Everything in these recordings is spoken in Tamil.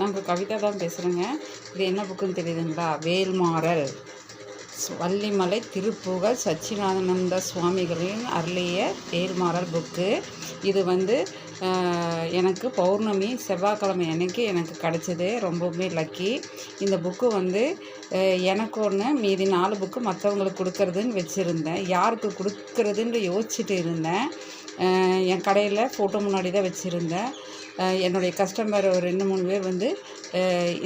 நாங்கள் கவிதா தான் பேசுகிறேங்க இது என்ன புக்குன்னு தெரியுதுங்களா? வேல்மாறல். வள்ளிமலை திருப்புகழ் சச்சிதானந்த சுவாமிகளின் அருளிய வேல்மாறல் புக்கு. இது வந்து எனக்கு பௌர்ணமி செவ்வாய்க்கிழமை அன்னைக்கு எனக்கு கிடச்சிது. ரொம்பவுமே லக்கி. இந்த புக்கு வந்து எனக்கு ஒன்று மீதி நாலு புக்கு மற்றவங்களுக்கு கொடுக்கறதுன்னு வச்சுருந்தேன். யாருக்கு கொடுக்கறதுன்னு யோசிச்சுட்டு இருந்தேன். என் கடையில் ஃபோட்டோ முன்னாடி தான் வச்சுருந்தேன் என்னுடைய கஸ்டமர் ஒரு ரெண்டு மூணு பேர் வந்து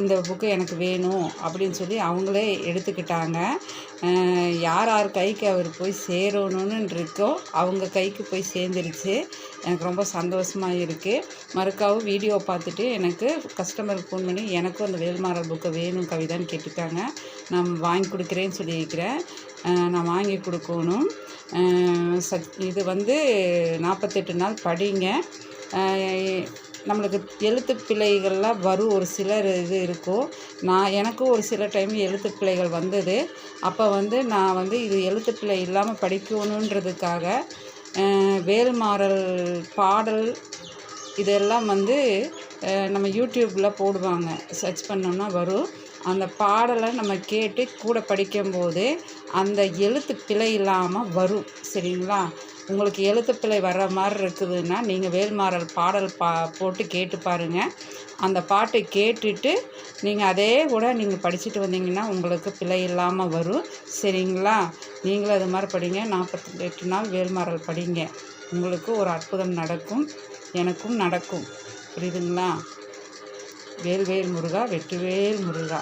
இந்த புக்கு எனக்கு வேணும் அப்படின்னு சொல்லி அவங்களே எடுத்துக்கிட்டாங்க. யார் யார் கைக்கு அவர் போய் சேரணும்னு இருக்கோ அவங்க கைக்கு போய் சேர்ந்துருச்சு. எனக்கு ரொம்ப சந்தோஷமாக இருக்குது மறுக்காவும் வீடியோ பார்த்துட்டு எனக்கு கஸ்டமருக்கு ஃபோன் பண்ணி எனக்கும் அந்த வேல்மாறல் புக்கை வேணும் கவிதான்னு கேட்டுட்டாங்க. நான் வாங்கி கொடுக்குறேன்னு சொல்லியிருக்கிறேன். நான் வாங்கி கொடுக்கணும். சத் இது வந்து நாற்பத்தெட்டு நாள் படிங்க. நம்மளுக்கு எழுத்து பிழைகள்லாம் வரும் ஒரு சிலர் இது இருக்கும் நான் எனக்கும் ஒரு சில டைம் எழுத்து பிழைகள் வந்தது. அப்போ வந்து நான் வந்து இது எழுத்து பிழை இல்லாமல் படிக்கணுன்றதுக்காக வேல்மாறல் பாடல் இதெல்லாம் வந்து நம்ம யூடியூப்பில் போடுவாங்க. சர்ச் பண்ணோம்னா வரும். அந்த பாடலை நம்ம கேட்டு கூட படிக்கும்போது அந்த எழுத்து பிழை இல்லாமல் வரும். சரிங்களா? உங்களுக்கு எழுத்து பிழை வர்ற மாதிரி இருக்குதுன்னா நீங்கள் வேல்மாறல் பாடல் பா போட்டு கேட்டு பாருங்கள் அந்த பாட்டை கேட்டுட்டு நீங்கள் அதே கூட நீங்கள் படிச்சுட்டு வந்தீங்கன்னா உங்களுக்கு பிழை இல்லாமல் வரும். சரிங்களா? நீங்களும் அது மாதிரி படிங்க. நாற்பத்தி எட்டு நாள் வேல்மாறல் படிங்க. உங்களுக்கு ஒரு அற்புதம் நடக்கும். எனக்கும் நடக்கும். புரியுதுங்களா? வேல்வேல் முருகா வெற்றிவேல் முருகா.